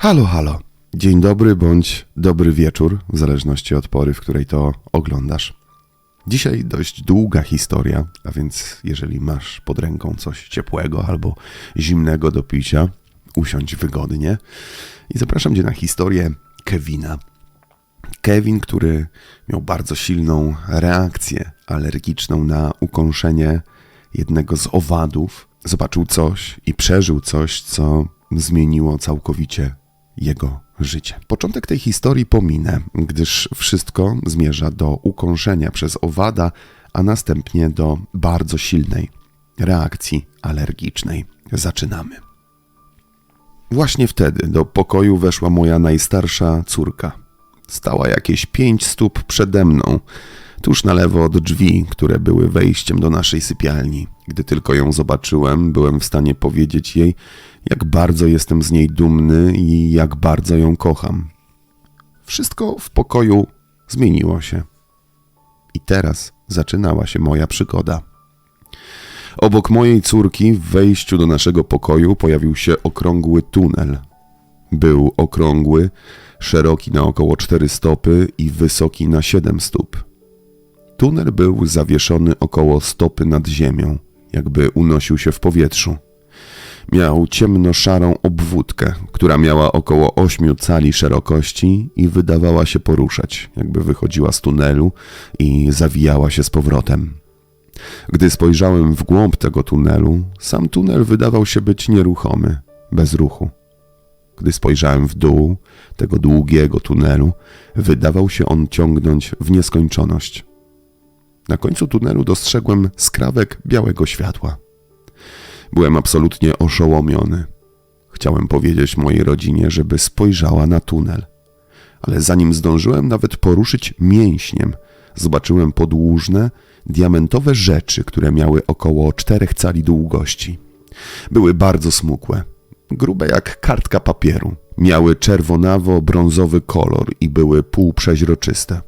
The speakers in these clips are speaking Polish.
Halo, halo. Dzień dobry bądź dobry wieczór, w zależności od pory, w której to oglądasz. Dzisiaj dość długa historia, a więc jeżeli masz pod ręką coś ciepłego albo zimnego do picia, usiądź wygodnie i zapraszam Cię na historię Kevina. Kevin, który miał bardzo silną reakcję alergiczną na ukąszenie jednego z owadów, zobaczył coś i przeżył coś, co zmieniło całkowicie jego życie. Początek tej historii pominę, gdyż wszystko zmierza do ukąszenia przez owada, a następnie do bardzo silnej reakcji alergicznej. Zaczynamy. Właśnie wtedy do pokoju weszła moja najstarsza córka. Stała jakieś pięć stóp przede mną, tuż na lewo od drzwi, które były wejściem do naszej sypialni. Gdy tylko ją zobaczyłem, byłem w stanie powiedzieć jej, jak bardzo jestem z niej dumny i jak bardzo ją kocham. Wszystko w pokoju zmieniło się. I teraz zaczynała się moja przygoda. Obok mojej córki w wejściu do naszego pokoju pojawił się okrągły tunel. Był okrągły, szeroki na około 4 stopy i wysoki na 7 stóp. Tunel był zawieszony około stopy nad ziemią, jakby unosił się w powietrzu. Miał ciemno-szarą obwódkę, która miała około 8 cali szerokości i wydawała się poruszać, jakby wychodziła z tunelu i zawijała się z powrotem. Gdy spojrzałem w głąb tego tunelu, sam tunel wydawał się być nieruchomy, bez ruchu. Gdy spojrzałem w dół tego długiego tunelu, wydawał się on ciągnąć w nieskończoność. Na końcu tunelu dostrzegłem skrawek białego światła. Byłem absolutnie oszołomiony. Chciałem powiedzieć mojej rodzinie, żeby spojrzała na tunel, ale zanim zdążyłem nawet poruszyć mięśniem, zobaczyłem podłużne, diamentowe rzeczy, które miały około czterech cali długości. Były bardzo smukłe, grube jak kartka papieru. Miały czerwonawo-brązowy kolor i były półprzeźroczyste.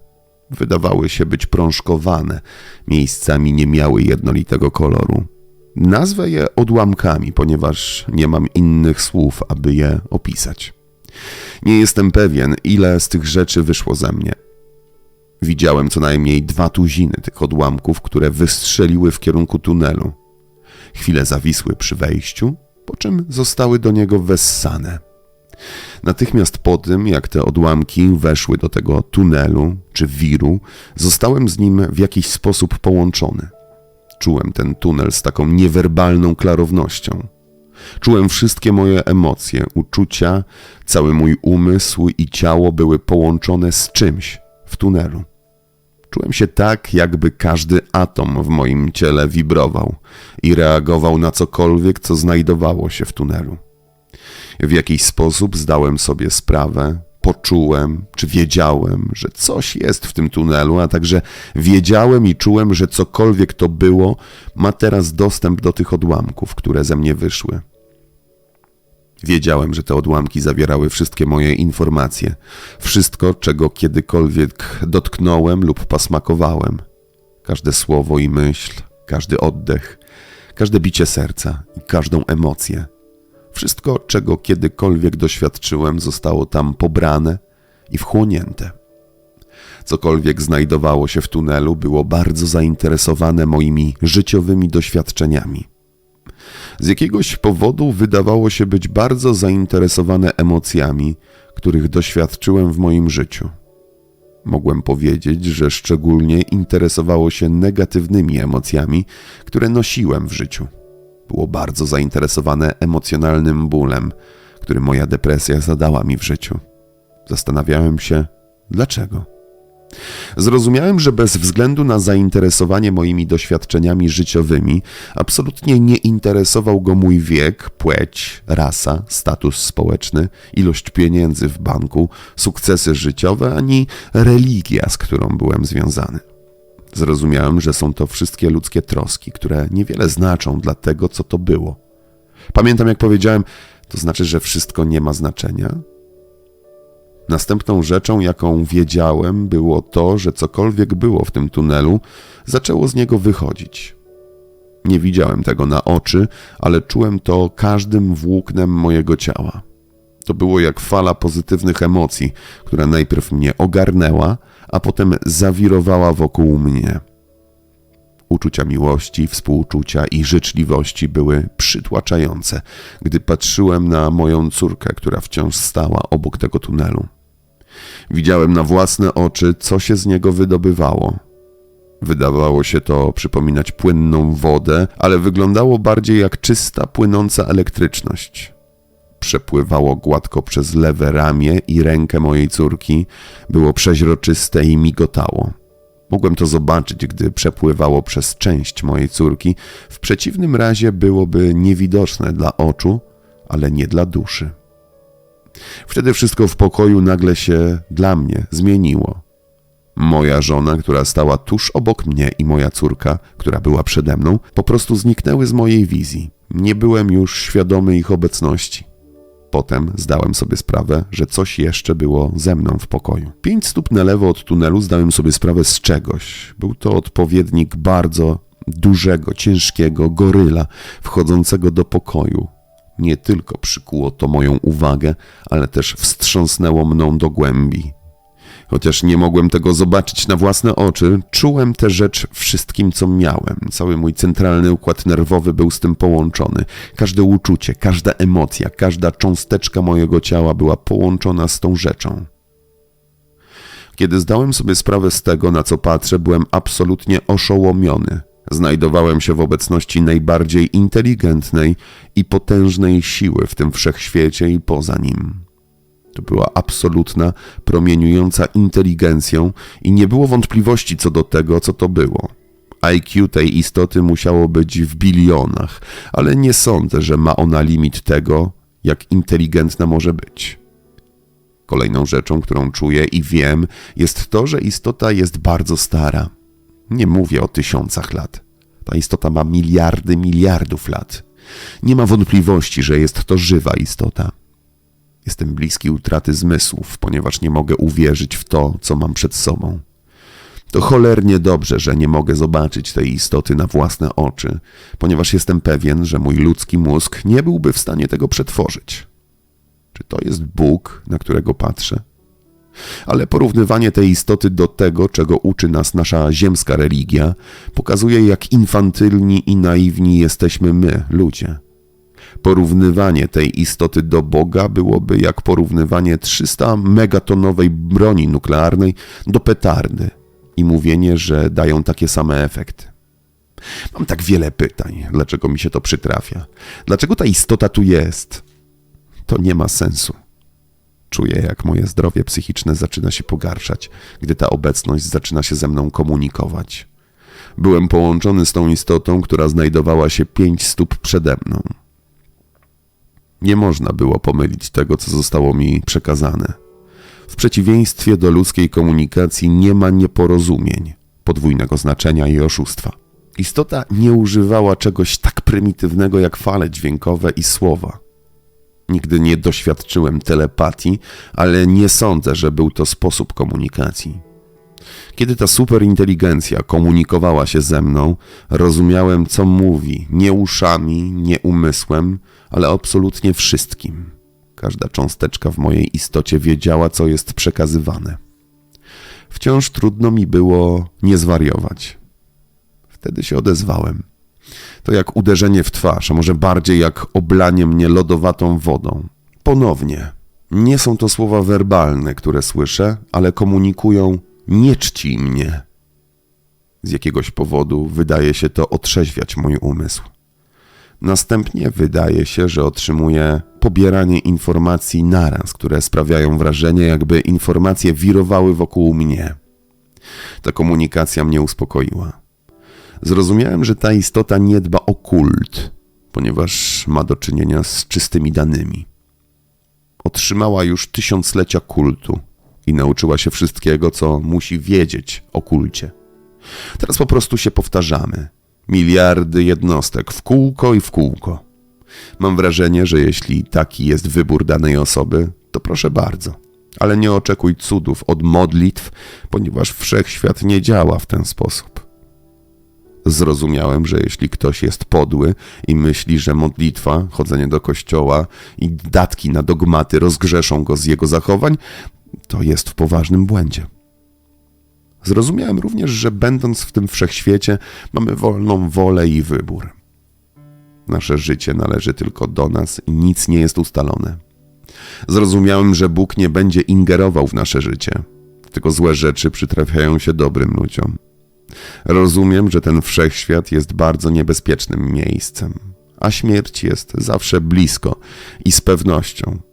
Wydawały się być prążkowane, miejscami nie miały jednolitego koloru. Nazwę je odłamkami, ponieważ nie mam innych słów, aby je opisać. Nie jestem pewien, ile z tych rzeczy wyszło ze mnie. Widziałem co najmniej dwa tuziny tych odłamków, które wystrzeliły w kierunku tunelu. Chwilę zawisły przy wejściu, po czym zostały do niego wessane. Natychmiast po tym, jak te odłamki weszły do tego tunelu czy wiru, zostałem z nim w jakiś sposób połączony. Czułem ten tunel z taką niewerbalną klarownością. Czułem wszystkie moje emocje, uczucia, cały mój umysł i ciało były połączone z czymś w tunelu. Czułem się tak, jakby każdy atom w moim ciele wibrował i reagował na cokolwiek, co znajdowało się w tunelu. W jakiś sposób zdałem sobie sprawę, poczułem, czy wiedziałem, że coś jest w tym tunelu, a także wiedziałem i czułem, że cokolwiek to było, ma teraz dostęp do tych odłamków, które ze mnie wyszły. Wiedziałem, że te odłamki zawierały wszystkie moje informacje, wszystko, czego kiedykolwiek dotknąłem lub posmakowałem. Każde słowo i myśl, każdy oddech, każde bicie serca i każdą emocję. Wszystko, czego kiedykolwiek doświadczyłem, zostało tam pobrane i wchłonięte. Cokolwiek znajdowało się w tunelu, było bardzo zainteresowane moimi życiowymi doświadczeniami. Z jakiegoś powodu wydawało się być bardzo zainteresowane emocjami, których doświadczyłem w moim życiu. Mogłem powiedzieć, że szczególnie interesowało się negatywnymi emocjami, które nosiłem w życiu. Było bardzo zainteresowane emocjonalnym bólem, który moja depresja zadała mi w życiu. Zastanawiałem się, dlaczego. Zrozumiałem, że bez względu na zainteresowanie moimi doświadczeniami życiowymi, absolutnie nie interesował go mój wiek, płeć, rasa, status społeczny, ilość pieniędzy w banku, sukcesy życiowe ani religia, z którą byłem związany. Zrozumiałem, że są to wszystkie ludzkie troski, które niewiele znaczą dla tego, co to było. Pamiętam, jak powiedziałem, to znaczy, że wszystko nie ma znaczenia? Następną rzeczą, jaką wiedziałem, było to, że cokolwiek było w tym tunelu, zaczęło z niego wychodzić. Nie widziałem tego na oczy, ale czułem to każdym włóknem mojego ciała. To było jak fala pozytywnych emocji, która najpierw mnie ogarnęła, a potem zawirowała wokół mnie. Uczucia miłości, współczucia i życzliwości były przytłaczające, gdy patrzyłem na moją córkę, która wciąż stała obok tego tunelu. Widziałem na własne oczy, co się z niego wydobywało. Wydawało się to przypominać płynną wodę, ale wyglądało bardziej jak czysta, płynąca elektryczność. Przepływało gładko przez lewe ramię i rękę mojej córki, było przeźroczyste i migotało. Mogłem to zobaczyć, gdy przepływało przez część mojej córki, w przeciwnym razie byłoby niewidoczne dla oczu, ale nie dla duszy. Wtedy wszystko w pokoju nagle się dla mnie zmieniło. Moja żona, która stała tuż obok mnie, i moja córka, która była przede mną, po prostu zniknęły z mojej wizji. Nie byłem już świadomy ich obecności. Potem zdałem sobie sprawę, że coś jeszcze było ze mną w pokoju. Pięć stóp na lewo od tunelu zdałem sobie sprawę z czegoś. Był to odpowiednik bardzo dużego, ciężkiego goryla wchodzącego do pokoju. Nie tylko przykuło to moją uwagę, ale też wstrząsnęło mną do głębi. Chociaż nie mogłem tego zobaczyć na własne oczy, czułem tę rzecz wszystkim, co miałem. Cały mój centralny układ nerwowy był z tym połączony. Każde uczucie, każda emocja, każda cząsteczka mojego ciała była połączona z tą rzeczą. Kiedy zdałem sobie sprawę z tego, na co patrzę, byłem absolutnie oszołomiony. Znajdowałem się w obecności najbardziej inteligentnej i potężnej siły w tym wszechświecie i poza nim. To była absolutna, promieniująca inteligencją i nie było wątpliwości co do tego, co to było. IQ tej istoty musiało być w bilionach, ale nie sądzę, że ma ona limit tego, jak inteligentna może być. Kolejną rzeczą, którą czuję i wiem, jest to, że istota jest bardzo stara. Nie mówię o tysiącach lat. Ta istota ma miliardy, miliardów lat. Nie ma wątpliwości, że jest to żywa istota. Jestem bliski utraty zmysłów, ponieważ nie mogę uwierzyć w to, co mam przed sobą. To cholernie dobrze, że nie mogę zobaczyć tej istoty na własne oczy, ponieważ jestem pewien, że mój ludzki mózg nie byłby w stanie tego przetworzyć. Czy to jest Bóg, na którego patrzę? Ale porównywanie tej istoty do tego, czego uczy nas nasza ziemska religia, pokazuje, jak infantylni i naiwni jesteśmy my, ludzie. Porównywanie tej istoty do Boga byłoby jak porównywanie 300 megatonowej broni nuklearnej do petardy i mówienie, że dają takie same efekty. Mam tak wiele pytań, dlaczego mi się to przytrafia. Dlaczego ta istota tu jest? To nie ma sensu. Czuję, jak moje zdrowie psychiczne zaczyna się pogarszać, gdy ta obecność zaczyna się ze mną komunikować. Byłem połączony z tą istotą, która znajdowała się pięć stóp przede mną. Nie można było pomylić tego, co zostało mi przekazane. W przeciwieństwie do ludzkiej komunikacji nie ma nieporozumień, podwójnego znaczenia i oszustwa. Istota nie używała czegoś tak prymitywnego jak fale dźwiękowe i słowa. Nigdy nie doświadczyłem telepatii, ale nie sądzę, że był to sposób komunikacji. Kiedy ta superinteligencja komunikowała się ze mną, rozumiałem, co mówi, nie uszami, nie umysłem, ale absolutnie wszystkim. Każda cząsteczka w mojej istocie wiedziała, co jest przekazywane. Wciąż trudno mi było nie zwariować. Wtedy się odezwałem. To jak uderzenie w twarz, a może bardziej jak oblanie mnie lodowatą wodą. Ponownie. Nie są to słowa werbalne, które słyszę, ale komunikują nie czci mnie. Z jakiegoś powodu wydaje się to otrzeźwiać mój umysł. Następnie wydaje się, że otrzymuję pobieranie informacji naraz, które sprawiają wrażenie, jakby informacje wirowały wokół mnie. Ta komunikacja mnie uspokoiła. Zrozumiałem, że ta istota nie dba o kult, ponieważ ma do czynienia z czystymi danymi. Otrzymała już tysiąclecia kultu i nauczyła się wszystkiego, co musi wiedzieć o kulcie. Teraz po prostu się powtarzamy. Miliardy jednostek w kółko i w kółko. Mam wrażenie, że jeśli taki jest wybór danej osoby, to proszę bardzo. Ale nie oczekuj cudów od modlitw, ponieważ wszechświat nie działa w ten sposób. Zrozumiałem, że jeśli ktoś jest podły i myśli, że modlitwa, chodzenie do kościoła i datki na dogmaty rozgrzeszą go z jego zachowań, to jest w poważnym błędzie. Zrozumiałem również, że będąc w tym wszechświecie, mamy wolną wolę i wybór. Nasze życie należy tylko do nas i nic nie jest ustalone. Zrozumiałem, że Bóg nie będzie ingerował w nasze życie, tylko złe rzeczy przytrafiają się dobrym ludziom. Rozumiem, że ten wszechświat jest bardzo niebezpiecznym miejscem, a śmierć jest zawsze blisko i z pewnością.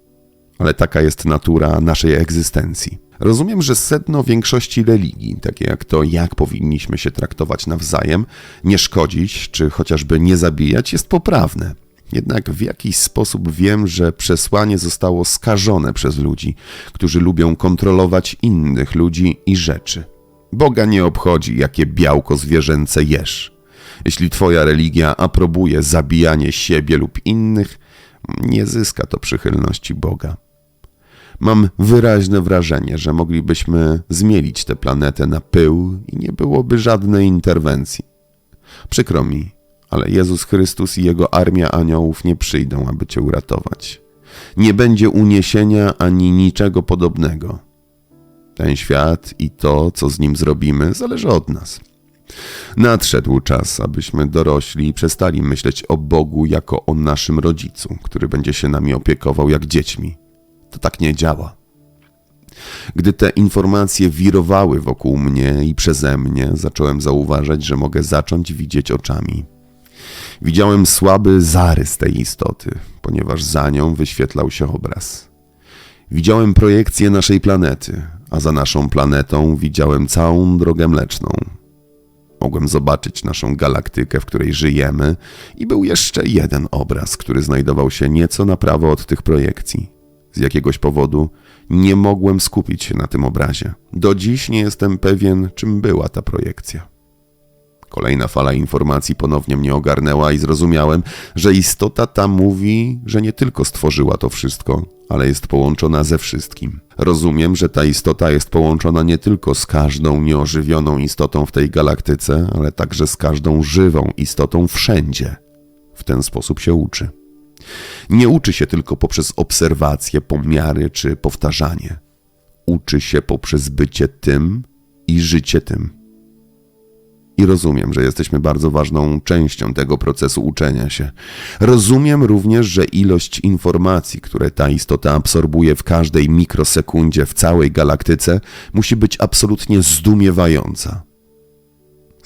Ale taka jest natura naszej egzystencji. Rozumiem, że sedno większości religii, takie jak to, jak powinniśmy się traktować nawzajem, nie szkodzić czy chociażby nie zabijać, jest poprawne. Jednak w jakiś sposób wiem, że przesłanie zostało skażone przez ludzi, którzy lubią kontrolować innych ludzi i rzeczy. Boga nie obchodzi, jakie białko zwierzęce jesz. Jeśli twoja religia aprobuje zabijanie siebie lub innych, nie zyska to przychylności Boga. Mam wyraźne wrażenie, że moglibyśmy zmielić tę planetę na pył i nie byłoby żadnej interwencji. Przykro mi, ale Jezus Chrystus i Jego armia aniołów nie przyjdą, aby Cię uratować. Nie będzie uniesienia ani niczego podobnego. Ten świat i to, co z nim zrobimy, zależy od nas. Nadszedł czas, abyśmy dorośli i przestali myśleć o Bogu jako o naszym rodzicu, który będzie się nami opiekował jak dziećmi. To tak nie działa. Gdy te informacje wirowały wokół mnie i przeze mnie, zacząłem zauważać, że mogę zacząć widzieć oczami. Widziałem słaby zarys tej istoty, ponieważ za nią wyświetlał się obraz. Widziałem projekcję naszej planety, a za naszą planetą widziałem całą drogę mleczną. Mogłem zobaczyć naszą galaktykę, w której żyjemy, i był jeszcze jeden obraz, który znajdował się nieco na prawo od tych projekcji. Z jakiegoś powodu nie mogłem skupić się na tym obrazie. Do dziś nie jestem pewien, czym była ta projekcja. Kolejna fala informacji ponownie mnie ogarnęła i zrozumiałem, że istota ta mówi, że nie tylko stworzyła to wszystko, ale jest połączona ze wszystkim. Rozumiem, że ta istota jest połączona nie tylko z każdą nieożywioną istotą w tej galaktyce, ale także z każdą żywą istotą wszędzie. W ten sposób się uczy. Nie uczy się tylko poprzez obserwacje, pomiary czy powtarzanie. Uczy się poprzez bycie tym i życie tym. I rozumiem, że jesteśmy bardzo ważną częścią tego procesu uczenia się. Rozumiem również, że ilość informacji, które ta istota absorbuje w każdej mikrosekundzie w całej galaktyce, musi być absolutnie zdumiewająca.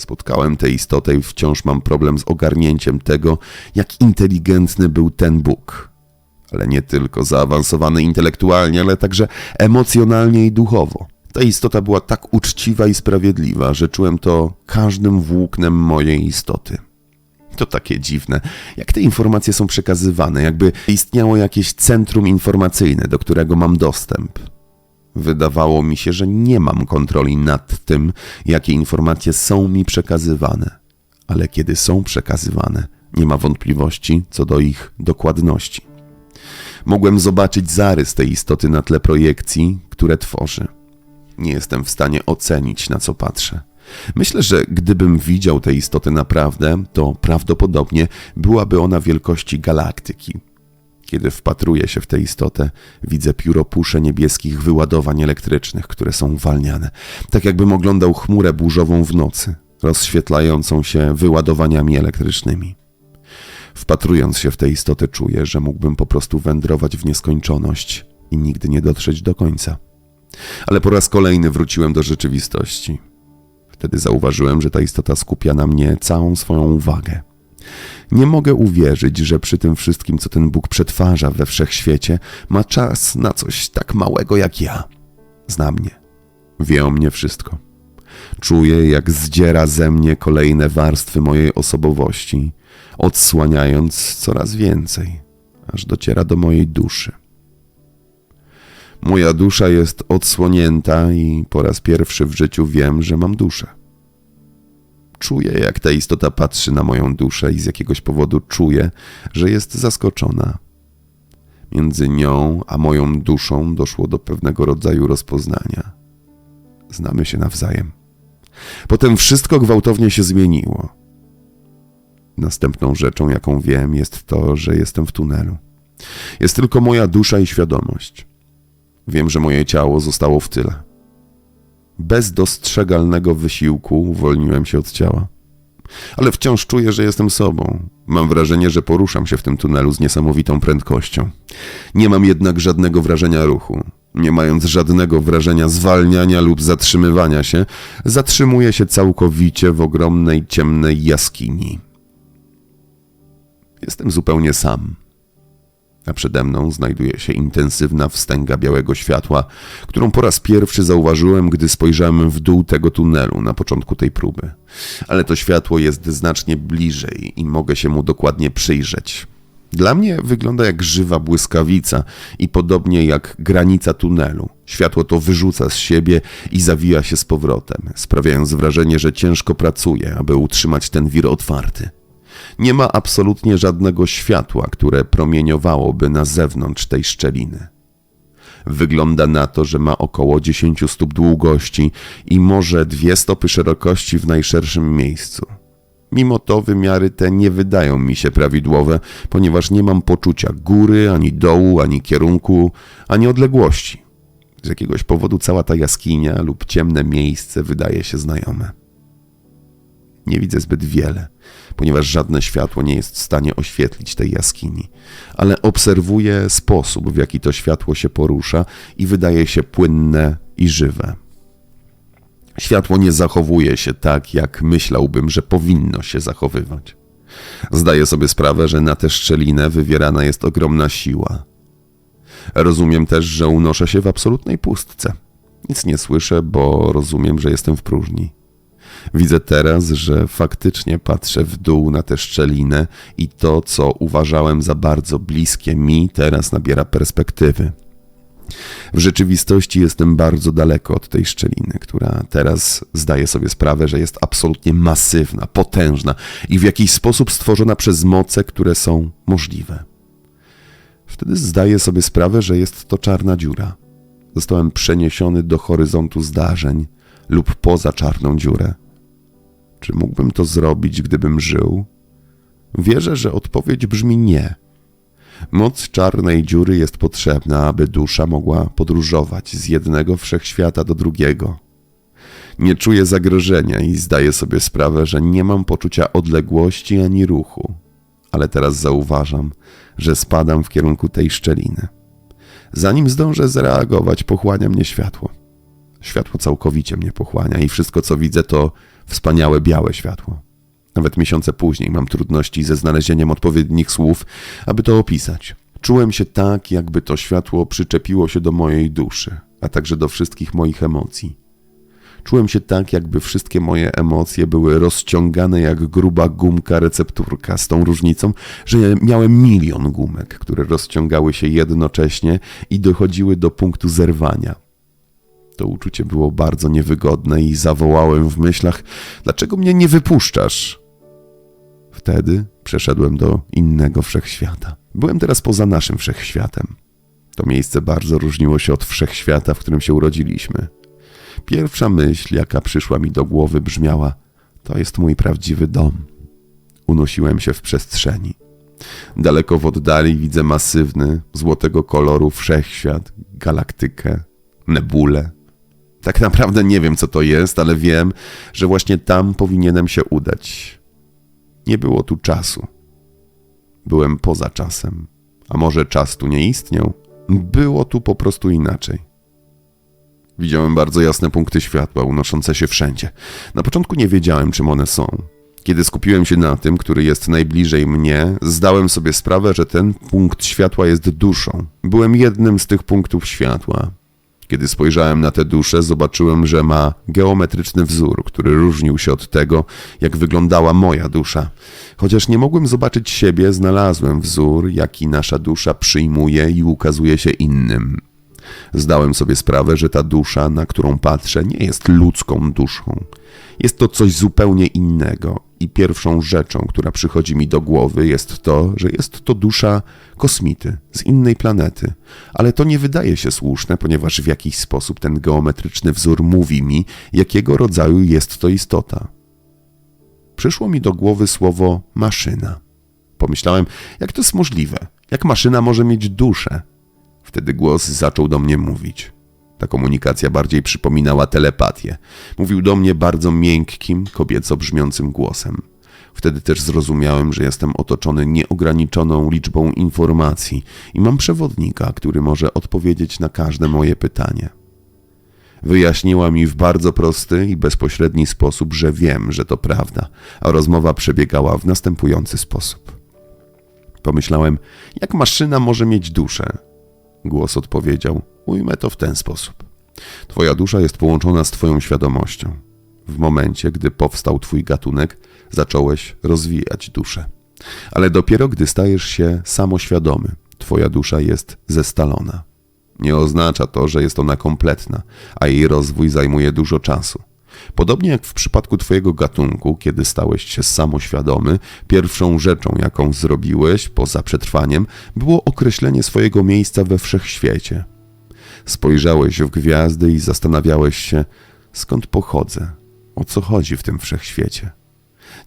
Spotkałem tę istotę i wciąż mam problem z ogarnięciem tego, jak inteligentny był ten Bóg. Ale nie tylko zaawansowany intelektualnie, ale także emocjonalnie i duchowo. Ta istota była tak uczciwa i sprawiedliwa, że czułem to każdym włóknem mojej istoty. To takie dziwne, jak te informacje są przekazywane, jakby istniało jakieś centrum informacyjne, do którego mam dostęp. Wydawało mi się, że nie mam kontroli nad tym, jakie informacje są mi przekazywane, ale kiedy są przekazywane, nie ma wątpliwości co do ich dokładności. Mogłem zobaczyć zarys tej istoty na tle projekcji, które tworzy. Nie jestem w stanie ocenić, na co patrzę. Myślę, że gdybym widział tę istotę naprawdę, to prawdopodobnie byłaby ona wielkości galaktyki. Kiedy wpatruję się w tę istotę, widzę pióropusze niebieskich wyładowań elektrycznych, które są uwalniane, tak jakbym oglądał chmurę burzową w nocy, rozświetlającą się wyładowaniami elektrycznymi. Wpatrując się w tę istotę, czuję, że mógłbym po prostu wędrować w nieskończoność i nigdy nie dotrzeć do końca ale po raz kolejny wróciłem do rzeczywistości. Wtedy zauważyłem, że ta istota skupia na mnie całą swoją uwagę. Nie mogę uwierzyć, że przy tym wszystkim, co ten Bóg przetwarza we wszechświecie, ma czas na coś tak małego jak ja. Zna mnie. Wie o mnie wszystko. Czuję, jak zdziera ze mnie kolejne warstwy mojej osobowości, odsłaniając coraz więcej, aż dociera do mojej duszy. Moja dusza jest odsłonięta i po raz pierwszy w życiu wiem, że mam duszę. Czuję, jak ta istota patrzy na moją duszę i z jakiegoś powodu czuję, że jest zaskoczona. Między nią a moją duszą doszło do pewnego rodzaju rozpoznania. Znamy się nawzajem. Potem wszystko gwałtownie się zmieniło. Następną rzeczą, jaką wiem, jest to, że jestem w tunelu. Jest tylko moja dusza i świadomość. Wiem, że moje ciało zostało w tyle. Bez dostrzegalnego wysiłku uwolniłem się od ciała. Ale wciąż czuję, że jestem sobą. Mam wrażenie, że poruszam się w tym tunelu z niesamowitą prędkością. Nie mam jednak żadnego wrażenia ruchu. Nie mając żadnego wrażenia zwalniania lub zatrzymywania się, zatrzymuję się całkowicie w ogromnej ciemnej jaskini. Jestem zupełnie sam. A przede mną znajduje się intensywna wstęga białego światła, którą po raz pierwszy zauważyłem, gdy spojrzałem w dół tego tunelu na początku tej próby. Ale to światło jest znacznie bliżej i mogę się mu dokładnie przyjrzeć. Dla mnie wygląda jak żywa błyskawica i podobnie jak granica tunelu. Światło to wyrzuca z siebie i zawija się z powrotem, sprawiając wrażenie, że ciężko pracuje, aby utrzymać ten wir otwarty. Nie ma absolutnie żadnego światła, które promieniowałoby na zewnątrz tej szczeliny. Wygląda na to, że ma około 10 stóp długości i może dwie stopy szerokości w najszerszym miejscu. Mimo to wymiary te nie wydają mi się prawidłowe, ponieważ nie mam poczucia góry, ani dołu, ani kierunku, ani odległości. Z jakiegoś powodu cała ta jaskinia lub ciemne miejsce wydaje się znajome. Nie widzę zbyt wiele, ponieważ żadne światło nie jest w stanie oświetlić tej jaskini, ale obserwuję sposób, w jaki to światło się porusza i wydaje się płynne i żywe. Światło nie zachowuje się tak, jak myślałbym, że powinno się zachowywać. Zdaję sobie sprawę, że na tę szczelinę wywierana jest ogromna siła. Rozumiem też, że unoszę się w absolutnej pustce. Nic nie słyszę, bo rozumiem, że jestem w próżni. Widzę teraz, że faktycznie patrzę w dół na tę szczelinę i to, co uważałem za bardzo bliskie mi, teraz nabiera perspektywy. W rzeczywistości jestem bardzo daleko od tej szczeliny, która teraz zdaje sobie sprawę, że jest absolutnie masywna, potężna i w jakiś sposób stworzona przez moce, które są możliwe. Wtedy zdaję sobie sprawę, że jest to czarna dziura. Zostałem przeniesiony do horyzontu zdarzeń lub poza czarną dziurę. Czy mógłbym to zrobić, gdybym żył? Wierzę, że odpowiedź brzmi nie. Moc czarnej dziury jest potrzebna, aby dusza mogła podróżować z jednego wszechświata do drugiego. Nie czuję zagrożenia i zdaję sobie sprawę, że nie mam poczucia odległości ani ruchu, ale teraz zauważam, że spadam w kierunku tej szczeliny. Zanim zdążę zareagować, pochłania mnie światło. Światło całkowicie mnie pochłania i wszystko, co widzę, to wspaniałe białe światło. Nawet miesiące później mam trudności ze znalezieniem odpowiednich słów, aby to opisać. Czułem się tak, jakby to światło przyczepiło się do mojej duszy, a także do wszystkich moich emocji. Czułem się tak, jakby wszystkie moje emocje były rozciągane jak gruba gumka recepturka, z tą różnicą, że miałem milion gumek, które rozciągały się jednocześnie i dochodziły do punktu zerwania. To uczucie było bardzo niewygodne i zawołałem w myślach: Dlaczego mnie nie wypuszczasz? Wtedy przeszedłem do innego wszechświata. Byłem teraz poza naszym wszechświatem. To miejsce bardzo różniło się od wszechświata, w którym się urodziliśmy. Pierwsza myśl, jaka przyszła mi do głowy, brzmiała: To jest mój prawdziwy dom. Unosiłem się w przestrzeni. Daleko w oddali widzę masywny, złotego koloru wszechświat, galaktykę, nebulę. Tak naprawdę nie wiem, co to jest, ale wiem, że właśnie tam powinienem się udać. Nie było tu czasu. Byłem poza czasem. A może czas tu nie istniał? Było tu po prostu inaczej. Widziałem bardzo jasne punkty światła unoszące się wszędzie. Na początku nie wiedziałem, czym one są. Kiedy skupiłem się na tym, który jest najbliżej mnie, zdałem sobie sprawę, że ten punkt światła jest duszą. Byłem jednym z tych punktów światła. Kiedy spojrzałem na tę duszę, zobaczyłem, że ma geometryczny wzór, który różnił się od tego, jak wyglądała moja dusza. Chociaż nie mogłem zobaczyć siebie, znalazłem wzór, jaki nasza dusza przyjmuje i ukazuje się innym. Zdałem sobie sprawę, że ta dusza, na którą patrzę, nie jest ludzką duszą. Jest to coś zupełnie innego i pierwszą rzeczą, która przychodzi mi do głowy, jest to, że jest to dusza kosmity z innej planety. Ale to nie wydaje się słuszne, ponieważ w jakiś sposób ten geometryczny wzór mówi mi, jakiego rodzaju jest to istota. przyszło mi do głowy słowo maszyna. Pomyślałem, jak to jest możliwe? Jak maszyna może mieć duszę? Wtedy głos zaczął do mnie mówić. Ta komunikacja bardziej przypominała telepatię. Mówił do mnie bardzo miękkim, kobieco brzmiącym głosem. Wtedy też zrozumiałem, że jestem otoczony nieograniczoną liczbą informacji i mam przewodnika, który może odpowiedzieć na każde moje pytanie. Wyjaśniła mi w bardzo prosty i bezpośredni sposób, że wiem, że to prawda, a rozmowa przebiegała w następujący sposób. Pomyślałem, jak maszyna może mieć duszę? Głos odpowiedział: Ujmę to w ten sposób. Twoja dusza jest połączona z Twoją świadomością. W momencie, gdy powstał Twój gatunek, zacząłeś rozwijać duszę. Ale dopiero gdy stajesz się samoświadomy, Twoja dusza jest zestalona. Nie oznacza to, że jest ona kompletna, a jej rozwój zajmuje dużo czasu. Podobnie jak w przypadku Twojego gatunku, kiedy stałeś się samoświadomy, pierwszą rzeczą, jaką zrobiłeś poza przetrwaniem, było określenie swojego miejsca we wszechświecie. Spojrzałeś w gwiazdy i zastanawiałeś się, skąd pochodzę, o co chodzi w tym wszechświecie.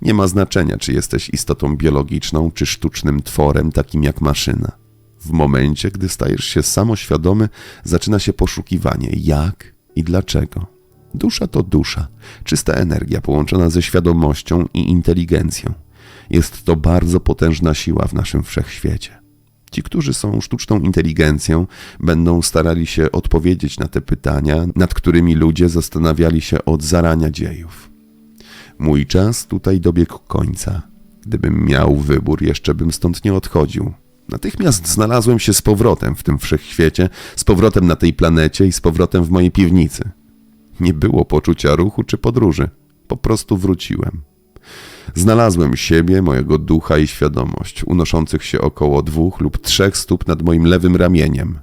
Nie ma znaczenia, czy jesteś istotą biologiczną, czy sztucznym tworem, takim jak maszyna. W momencie, gdy stajesz się samoświadomy, zaczyna się poszukiwanie jak i dlaczego. Dusza to dusza, czysta energia połączona ze świadomością i inteligencją. Jest to bardzo potężna siła w naszym wszechświecie. Ci, którzy są sztuczną inteligencją, będą starali się odpowiedzieć na te pytania, nad którymi ludzie zastanawiali się od zarania dziejów. Mój czas tutaj dobiegł końca. Gdybym miał wybór, jeszcze bym stąd nie odchodził. Natychmiast znalazłem się z powrotem w tym wszechświecie, z powrotem na tej planecie i z powrotem w mojej piwnicy. Nie było poczucia ruchu czy podróży. Po prostu wróciłem. Znalazłem siebie, mojego ducha i świadomość, unoszących się około dwóch lub trzech stóp nad moim lewym ramieniem.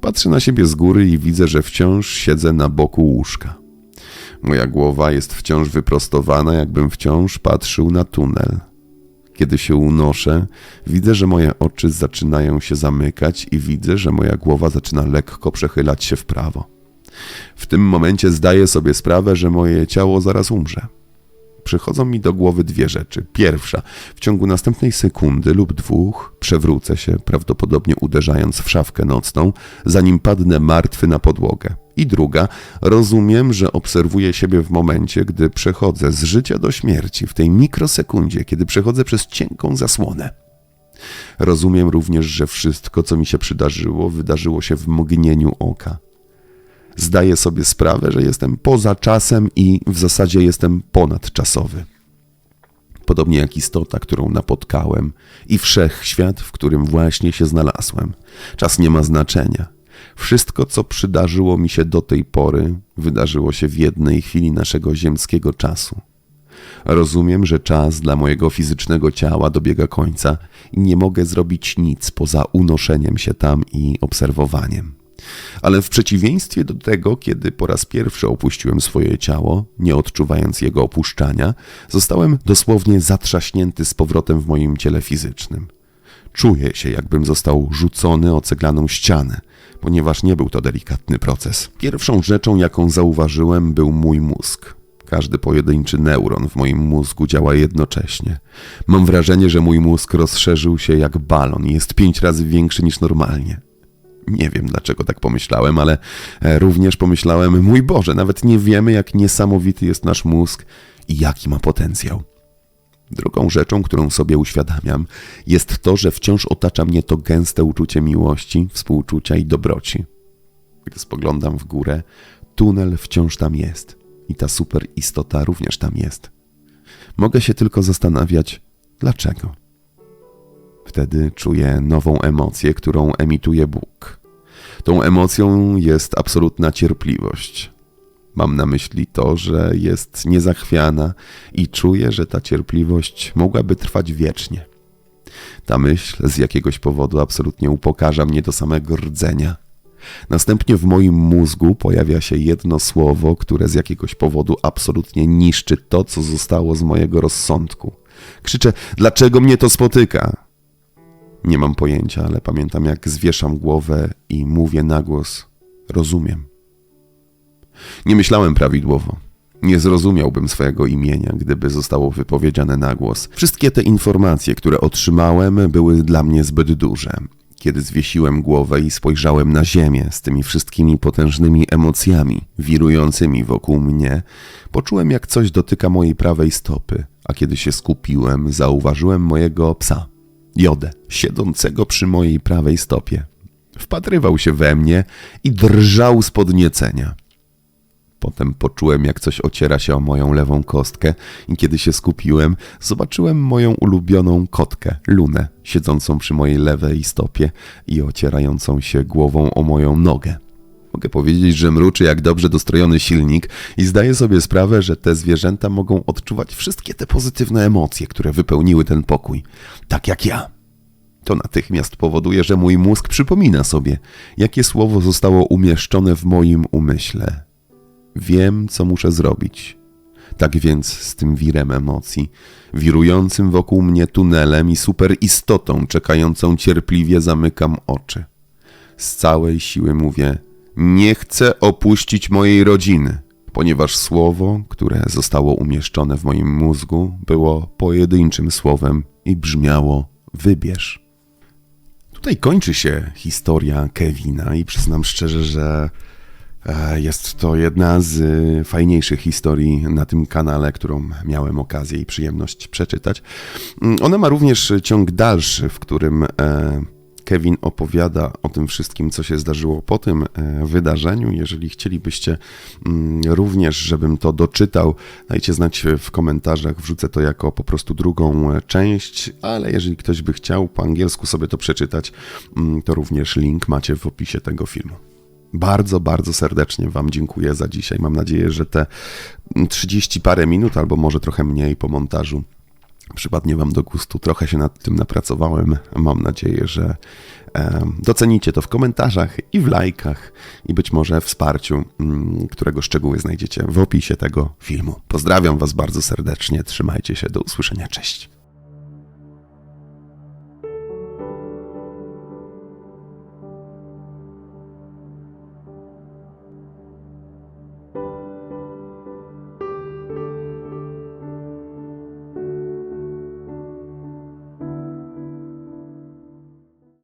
Patrzę na siebie z góry i widzę, że wciąż siedzę na boku łóżka. Moja głowa jest wciąż wyprostowana, jakbym wciąż patrzył na tunel. Kiedy się unoszę, widzę, że moje oczy zaczynają się zamykać i widzę, że moja głowa zaczyna lekko przechylać się w prawo. W tym momencie zdaję sobie sprawę, że moje ciało zaraz umrze. Przychodzą mi do głowy dwie rzeczy. Pierwsza, w ciągu następnej sekundy lub dwóch przewrócę się, prawdopodobnie uderzając w szafkę nocną, zanim padnę martwy na podłogę. I druga, rozumiem, że obserwuję siebie w momencie, gdy przechodzę z życia do śmierci, w tej mikrosekundzie, kiedy przechodzę przez cienką zasłonę. Rozumiem również, że wszystko, co mi się przydarzyło, wydarzyło się w mgnieniu oka. Zdaję sobie sprawę, że jestem poza czasem i w zasadzie jestem ponadczasowy. Podobnie jak istota, którą napotkałem i wszechświat, w którym właśnie się znalazłem. Czas nie ma znaczenia. Wszystko, co przydarzyło mi się do tej pory, wydarzyło się w jednej chwili naszego ziemskiego czasu. Rozumiem, że czas dla mojego fizycznego ciała dobiega końca i nie mogę zrobić nic poza unoszeniem się tam i obserwowaniem. Ale w przeciwieństwie do tego, kiedy po raz pierwszy opuściłem swoje ciało, nie odczuwając jego opuszczania, zostałem dosłownie zatrzaśnięty z powrotem w moim ciele fizycznym. Czuję się, jakbym został rzucony o ceglaną ścianę, ponieważ nie był to delikatny proces. Pierwszą rzeczą, jaką zauważyłem, był mój mózg. Każdy pojedynczy neuron w moim mózgu działa jednocześnie. Mam wrażenie, że mój mózg rozszerzył się jak balon i jest pięć razy większy niż normalnie. Nie wiem dlaczego tak pomyślałem, ale e, również pomyślałem, mój Boże, nawet nie wiemy, jak niesamowity jest nasz mózg i jaki ma potencjał. Drugą rzeczą, którą sobie uświadamiam, jest to, że wciąż otacza mnie to gęste uczucie miłości, współczucia i dobroci. Gdy spoglądam w górę, tunel wciąż tam jest i ta super istota również tam jest. Mogę się tylko zastanawiać, dlaczego. Wtedy czuję nową emocję, którą emituje Bóg. Tą emocją jest absolutna cierpliwość. Mam na myśli to, że jest niezachwiana i czuję, że ta cierpliwość mogłaby trwać wiecznie. Ta myśl z jakiegoś powodu absolutnie upokarza mnie do samego rdzenia. Następnie w moim mózgu pojawia się jedno słowo, które z jakiegoś powodu absolutnie niszczy to, co zostało z mojego rozsądku. Krzyczę: Dlaczego mnie to spotyka? Nie mam pojęcia, ale pamiętam, jak zwieszam głowę i mówię na głos: Rozumiem. Nie myślałem prawidłowo. Nie zrozumiałbym swojego imienia, gdyby zostało wypowiedziane na głos. Wszystkie te informacje, które otrzymałem, były dla mnie zbyt duże. Kiedy zwiesiłem głowę i spojrzałem na ziemię z tymi wszystkimi potężnymi emocjami wirującymi wokół mnie, poczułem jak coś dotyka mojej prawej stopy, a kiedy się skupiłem, zauważyłem mojego psa, Jodę, siedzącego przy mojej prawej stopie. Wpatrywał się we mnie i drżał z podniecenia. Potem poczułem, jak coś ociera się o moją lewą kostkę, i kiedy się skupiłem, zobaczyłem moją ulubioną kotkę, Lunę, siedzącą przy mojej lewej stopie i ocierającą się głową o moją nogę. Mogę powiedzieć, że mruczy jak dobrze dostrojony silnik i zdaję sobie sprawę, że te zwierzęta mogą odczuwać wszystkie te pozytywne emocje, które wypełniły ten pokój, tak jak ja. To natychmiast powoduje, że mój mózg przypomina sobie, jakie słowo zostało umieszczone w moim umyśle. Wiem, co muszę zrobić. Tak więc z tym wirem emocji, wirującym wokół mnie tunelem i super istotą czekającą cierpliwie zamykam oczy. Z całej siły mówię: Nie chcę opuścić mojej rodziny, ponieważ słowo, które zostało umieszczone w moim mózgu, było pojedynczym słowem i brzmiało: Wybierz. Tutaj kończy się historia Kevina i przyznam szczerze, że e, jest to jedna z e, fajniejszych historii na tym kanale, którą miałem okazję i przyjemność przeczytać. Mm, Ona ma również ciąg dalszy, w którym e, Kevin opowiada o tym wszystkim, co się zdarzyło po tym e, wydarzeniu. Jeżeli chcielibyście mm, również, żebym to doczytał, dajcie znać w komentarzach, wrzucę to jako po prostu drugą e, część, ale jeżeli ktoś by chciał po angielsku sobie to przeczytać, mm, to również link macie w opisie tego filmu. Bardzo, bardzo serdecznie Wam dziękuję za dzisiaj. Mam nadzieję, że te 30 parę minut, albo może trochę mniej po montażu, przypadnie Wam do gustu. Trochę się nad tym napracowałem. Mam nadzieję, że docenicie to w komentarzach i w lajkach, i być może wsparciu, mm, którego szczegóły znajdziecie w opisie tego filmu. Pozdrawiam Was bardzo serdecznie. Trzymajcie się. Do usłyszenia. Cześć.